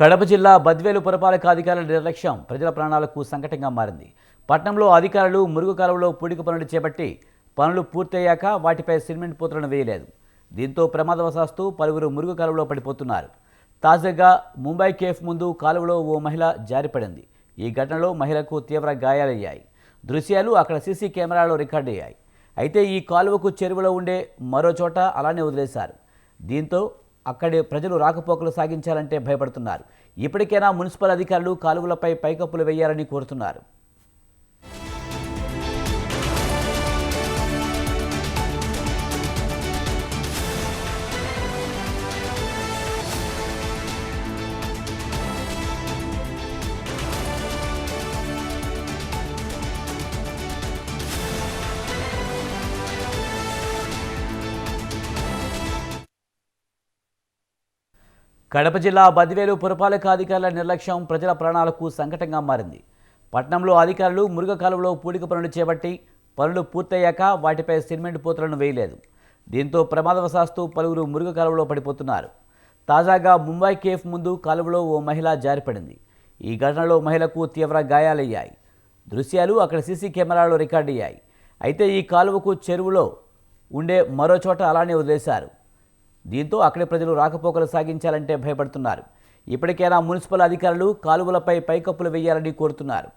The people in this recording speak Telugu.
కడప జిల్లా బద్వేలు పురపాలక అధికారుల నిర్లక్ష్యం ప్రజల ప్రాణాలకు సంకటంగా మారింది. పట్నంలో అధికారులు మురుగు కాలువలో పూడిక పనులు చేపట్టి పనులు పూర్తయ్యాక వాటిపై సిమెంట్ పూతలను వేయలేదు. దీంతో ప్రమాదవశాస్తు పలువురు మురుగు కాలువలో పడిపోతున్నారు. తాజాగా ముంబై కేఫ్ ముందు కాలువలో ఓ మహిళ జారిపడింది. ఈ ఘటనలో మహిళకు తీవ్ర గాయాలయ్యాయి. దృశ్యాలు అక్కడ సీసీ కెమెరాలో రికార్డయ్యాయి అయితే ఈ కాలువకు చెరువులో ఉండే మరో చోట అలానే వదిలేశారు. దీంతో అక్కడి ప్రజలు రాకపోకలు సాగించాలంటే భయపడుతున్నారు. ఇప్పటికైనా మున్సిపల్ అధికారులు కాలువలపై పైకప్పులు వేయాలని కోరుతున్నారు. కడప జిల్లా బదివేలు పురపాలకాధికారుల నిర్లక్ష్యం ప్రజల ప్రాణాలకు సంకటంగా మారింది. పట్నంలో అధికారులు మురుగ కాలువలో పూడిక పనులు చేపట్టి పనులు పూర్తయ్యాక వాటిపై సిమెంట్ పూతలను వేయలేదు. దీంతో ప్రమాదవశాస్తు పలువురు మురుగ కాలువలో పడిపోతున్నారు. తాజాగా ముంబై కేఫ్ ముందు కాలువలో ఓ మహిళ జారిపడింది. ఈ ఘటనలో మహిళకు తీవ్ర గాయాలయ్యాయి. దృశ్యాలు అక్కడ సీసీ కెమెరాలో రికార్డయ్యాయి. అయితే ఈ కాలువకు చెరువులో ఉండే మరో చోట అలానే వదిలేశారు. దీంతో అక్కడి ప్రజలు రాకపోకలు సాగించాలంటే భయపడుతున్నారు. ఇప్పటికైనా మున్సిపల్ అధికారులు కాలువలపై పైకప్పులు వేయాలని కోరుతున్నారు.